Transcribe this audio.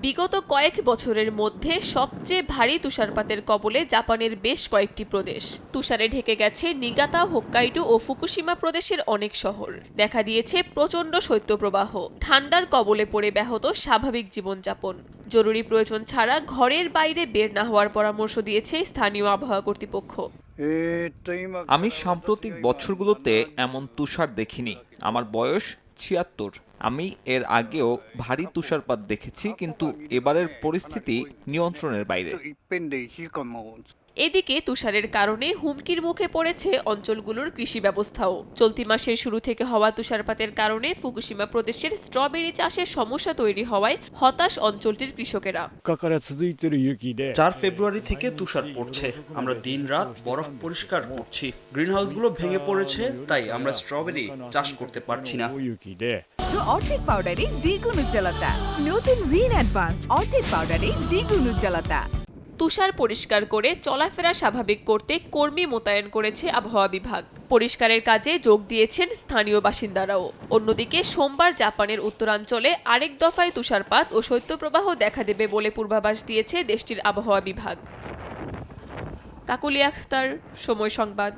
বিগত কয়েক বছরের মধ্যে সবচেয়ে ভারী তুষারপাতের কবলে জাপানের বেশ কয়েকটি প্রদেশ। তুষারে ঢেকে গেছে নিগাতা হোক্কাইডো ও ফুকুশিমা প্রদেশের অনেক শহর। দেখা দিয়েছে প্রচণ্ড শৈত্যপ্রবাহ। ঠান্ডার কবলে পড়ে ব্যাহত স্বাভাবিক জীবনযাপন। জরুরি প্রয়োজন ছাড়া ঘরের বাইরে বের না হওয়ার পরামর্শ দিয়েছে স্থানীয় আবহাওয়া কর্তৃপক্ষ। আমি সাম্প্রতিক বছরগুলোতে এমন তুষার দেখিনি। আমার বয়স ছিয়াত্তর। আমি এর আগেও ভারী তুষারপাত দেখেছি কিন্তু এবারের পরিস্থিতি নিয়ন্ত্রণের বাইরে। এদিকে তুষারের কারণে হুমকির মুখে পড়েছে অঞ্চলগুলোর কৃষি ব্যবস্থাও। চলতি মাসের শুরু থেকে হওয়া তুষারপাতের কারণে ফুকুশিমা প্রদেশের স্ট্রবেরি চাষের সমস্যা তৈরি হওয়ায় হতাশ অঞ্চলটির কৃষকেরা। চার ফেব্রুয়ারি থেকে তুষার পড়ছে। আমরা দিন রাত বরফ পরিষ্কার করছি। গ্রিন হাউসগুলো ভেঙে পড়েছে তাই আমরা স্ট্রবেরি চাষ করতে পারছি না। অর্ধেক পাউডারে দ্বিগুণ উজ্জ্বলতা। নতুন রিন অ্যাডভান্সড অর্ধেক পাউডারে দ্বিগুণ উজ্জ্বলতা। তুষার পরিষ্কার করে চলাফেরা স্বাভাবিক করতে কর্মী মোতায়েন করেছে আবহাওয়া বিভাগ। পরিষ্কারের কাজে যোগ দিয়েছেন স্থানীয় বাসিন্দারাও। অন্যদিকে সোমবার জাপানের উত্তরাঞ্চলে আরেক দফায় তুষারপাত ও শৈত্যপ্রবাহ দেখা দেবে বলে পূর্বাভাস দিয়েছে দেশটির আবহাওয়া বিভাগ। কাকুলি আখতার, সময় সংবাদ।